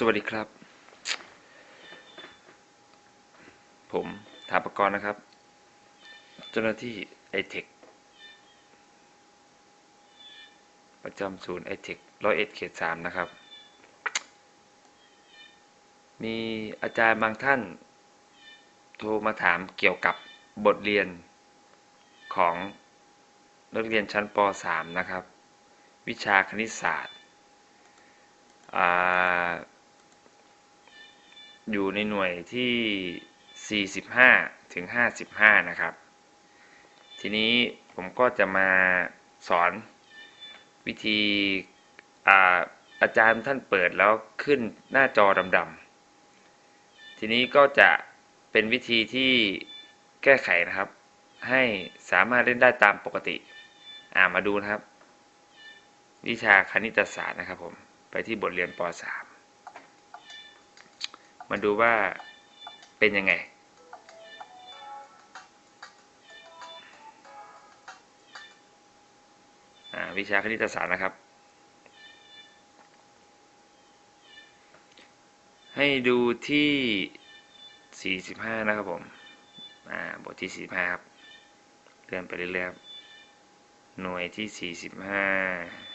สวัสดีครับ ผมถาปกรณ์นะครับ เจ้าหน้าที่ไอเทคประจำศูนย์ไอเทคร้อยเอ็ดเขตสามนะครับ มีอาจารย์บางท่าน โทรมาถามเกี่ยวกับบทเรียนของนักเรียนชั้นป .3 นะครับ วิชาคณิตศาสตร์อ่า อยู่ในหน่วยที่ 45 ถึง 55 นะครับ ทีนี้ผมก็จะมาสอนวิธีอาอาจารย์ท่านเปิดแล้วขึ้นหน้าจอดำๆ ทีนี้ก็จะเป็นวิธีที่แก้ไขนะครับ ให้สามารถเล่นได้ตามปกติ อ่ามาดูนะครับ วิชาคณิตศาสตร์นะครับผม ไปที่บทเรียนป .3 มาดูว่าเป็นยังไงอ่าวิชาคณิตศาสตร์นะครับ ให้ดูที่ 45 นะครับผม อ่า บทที่ 45 ครับ เลื่อนไปเรื่อยๆหน่วยที่ 45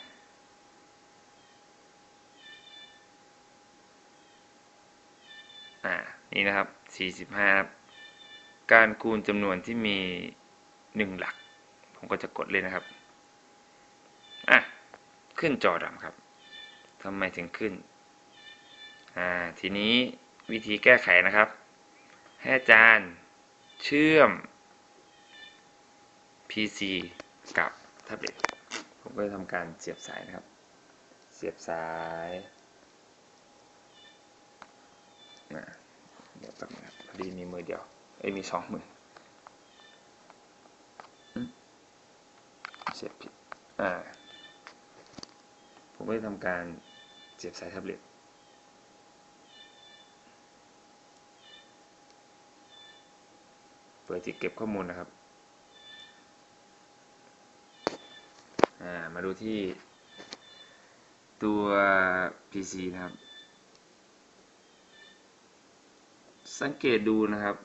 อ่านี่นะครับ 45บการคูณจำนวนที่มี 1 หลัก ผมก็จะกดเลยนะครับอะขึ้นจอดำครับทำไมถึงขึ้นอ่าทีนี้วิธีแก้ไขนะครับ ให้อาจารย์เชื่อม PC กับแท็บเล็ตผมก็จะทำการเสียบสายนะครับ เสียบสาย นะเดี๋ยวแป๊บนึงพอดีมีมือเดียว เอ้ยมีสองมือเสียบผิด อ่า ผมก็จะทำการเสียบสายแท็บเล็ตเปิดที่เก็บข้อมูลนะครับ อ่า มาดูที่ตัว PC นะครับ สังเกตดูนะครับ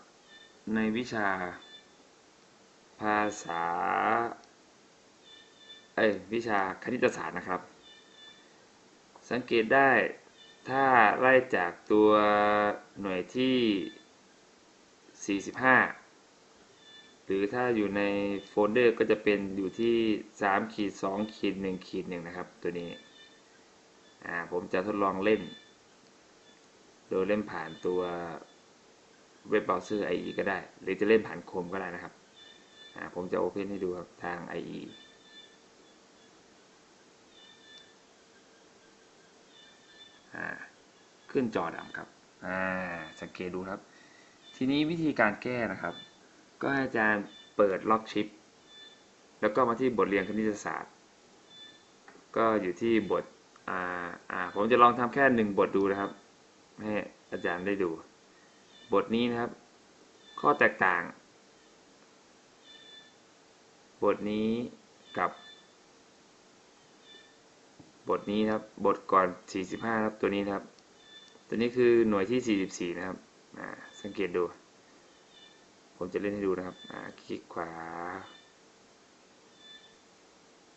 ในวิชา ภาษาเอ้ยวิชาคณิตศาสตร์นะครับ สังเกตได้ถ้าไล่จากตัวหน่วยที่ 45 หรือถ้าอยู่ในโฟลเดอร์ก็จะเป็นอยู่ที่3ขีด2ขีด1ขีด1นะครับ ตัวนี้ผมจะทดลองเล่น โดยเล่นผ่านตัว เว็บเบราว์เซอร์ IE ก็ได้ หรือจะเล่นผ่านโคมก็ได้นะครับ ผมจะโอเพนให้ดูครับทาง IE อ่าขึ้นจอดำครับสังเกตดูครับ ทีนี้วิธีการแก้นะครับ ก็ให้อาจารย์เปิดล็อกชิป แล้วก็มาที่บทเรียนคณิตศาสตร์ ก็อยู่ที่บทผมจะลองทำแค่หนึ่งบทดูนะครับ ให้อาจารย์ได้ดู บทนี้นะครับ ข้อแตกต่าง บทนี้กับ บทนี้นะครับ บทก่อน 45 ครับ ตัวนี้นะครับ ตัวนี้คือหน่วยที่ 44 นะครับอ่าสังเกตดู ผมจะเล่นให้ดูนะครับอ่าคลิกขวา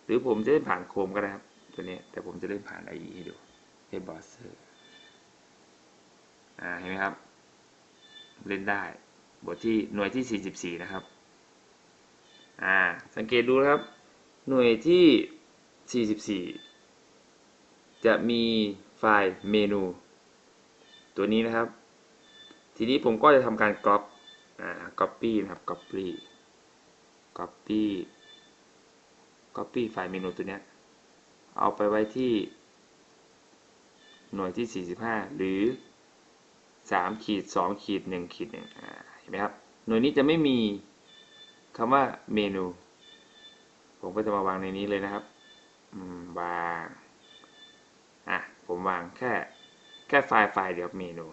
หรือผมจะเล่นผ่านโคมก็ได้ครับ ตัวนี้ แต่ผมจะเล่นผ่าน IE ให้ดูเว็บเบราว์เซอร์ อ่า เห็นไหมครับ เล่นได้ บทที่หน่วยที่ 44 นะครับ อ่า สังเกตดูนะครับ หน่วยที่ 44 จะมีไฟล์เมนู ตัวนี้นะครับ ทีนี้ผมก็จะทำการก๊อปอ่า copy นะครับ copy copy copy ไฟล์เมนูตัวเนี้ยเอาไปไว้ที่หน่วยที่ 45 หรือ 3ขีด2ขีด1ขีด1อ่าเห็นไหมครับ หน่วยนี้จะไม่มีคำว่าเมนู ผมก็จะมาวางในนี้เลยนะครับวางอะผมวางแค่แค่ไฟล์ไฟล์เดียวเมนู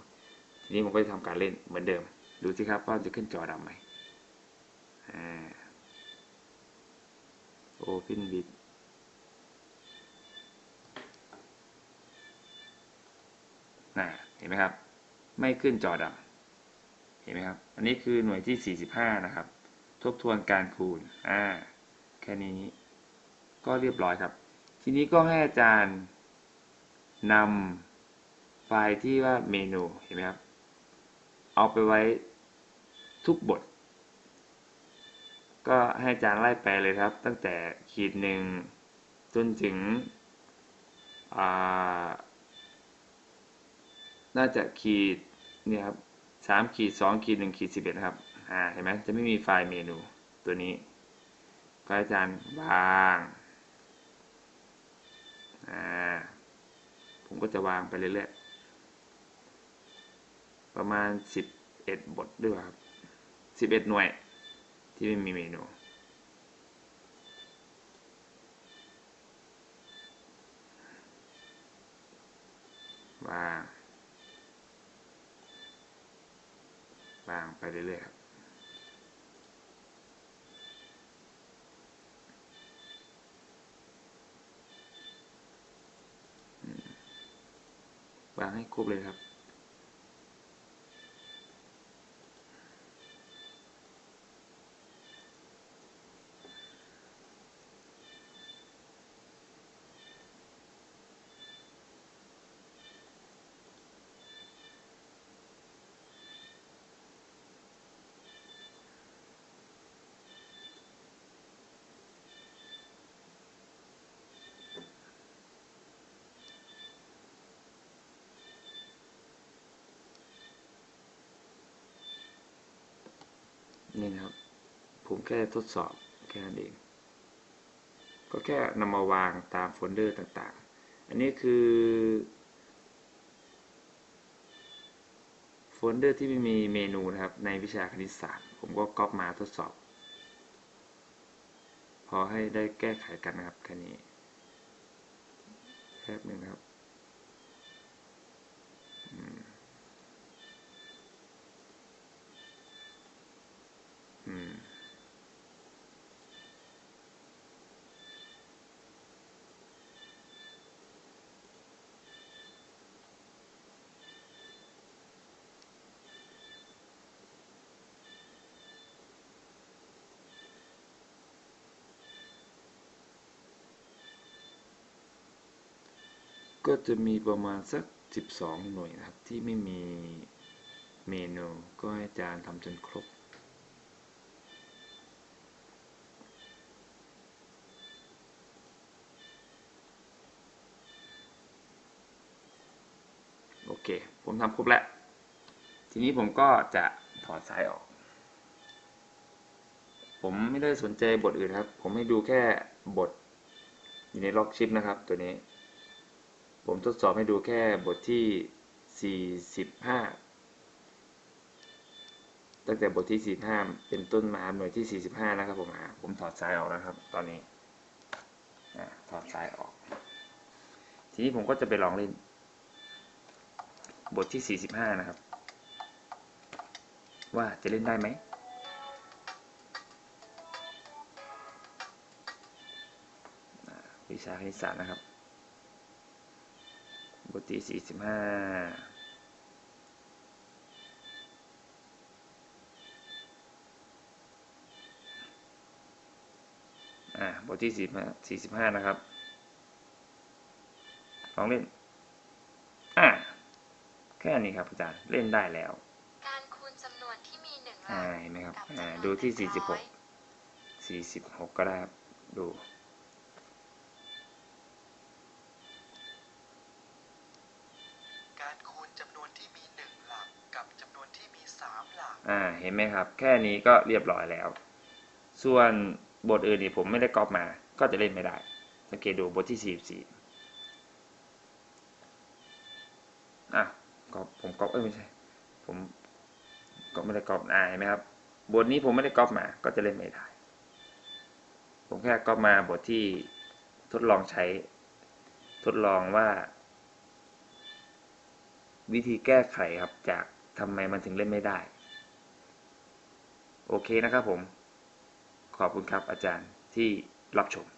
ทีนี้ผมก็จะทำการเล่นเหมือนเดิม ดูสิครับว่าจะขึ้นจอดำไหมอ่า Open bit นะเห็นไหมครับ ไม่ขึ้นจอดำเห็นไหมครับ อันนี้คือหน่วยที่ 45 นะครับ ทบทวนการคูณ อ่า แค่นี้ ก็เรียบร้อยครับ ทีนี้ก็ให้อาจารย์นำไฟล์ที่ว่าเมนู เห็นไหมครับ เอาไปไว้ทุกบท ก็ให้อาจารย์ไล่ไปเลยครับ ตั้งแต่ขีดหนึ่งจนถึงน่าจะขีด เนี่ยครับสามขีดสองขีดหนึ่งขีดสิบเอ็ดครับ อ่า เห็นไหมจะไม่มีไฟล์เมนูตัวนี้ ก็อาจารย์วาง อ่า ผมก็จะวางไปเรื่อยๆ ประมาณสิบเอ็ดบทด้วยครับสิบเอ็ดหน่วย ที่ไม่มีเมนู วาง บางไปเรื่อยๆครับวางให้ครบเลยครับ นี่นะครับ ผมแค่ทดสอบแค่นั้นเอง ก็แค่นำมาวางตามโฟลเดอร์ต่างๆ อันนี้คือโฟลเดอร์ที่ม,มีเมนูนะครับ ในวิชาคณิตศาสตร์ ผมก็ก๊อปมาทดสอบ พอให้ได้แก้ไขกันนะครับแค่นี้แป๊บหนึ่งครับ ก็จะมีประมาณสัก 12 หน่วยนะครับที่ไม่มีเมนูก็ให้อาจารย์ทำจนครบโอเค ผมทำครบแล้ว ทีนี้ผมก็จะถอดสายออก ผมไม่ได้สนใจบทอื่นครับ ผมให้ดูแค่บทอยู่ในล็อกชิปนะครับตัวนี้ ผมทดสอบให้ดูแค่บทที่ 45 ตั้งแต่บทที่ 45 เป็นต้นมาหน่วยที่ 45 นะครับผมผมถอดสายออกนะครับ ตอนนี้ถอดสายออก ทีนี้ผมก็จะไปลองเล่น บทที่ 45 นะครับ ว่าจะเล่นได้ไหมวิชาคณิตศาสตร์นะครับ บทที่45อ่าบทที่45 45นะครับ ลองเล่น อ่าแค่นี้ครับอาจารย์ เล่นได้แล้ว การคูณจำนวนที่มีหนึ่งหลัอ่ากเห็นไหมครับกับอ่าจำนวนดูที่หนึ่งร้อย46 46ก็ได้ครับ ดู อ่าเห็นไหมครับ แค่นี้ก็เรียบร้อยแล้ว ส่วนบทอื่นนี่ผมไม่ได้ก๊อปมา ก็จะเล่นไม่ได้สังเกตดูบทที่ 44อะก๊อปผมก๊อปเอ้ยไม่ใช่ ผมก็ไม่ได้ก๊อปอ่าเห็นไหมครับ บทนี้ผมไม่ได้ก๊อปมา ก็จะเล่นไม่ได้ ผมแค่ก๊อปมาบทที่ทดลองใช้ ทดลองว่า วิธีแก้ไขครับจากทำไมมันถึงเล่นไม่ได้ โอเคนะครับผม ขอบคุณครับอาจารย์ที่รับชม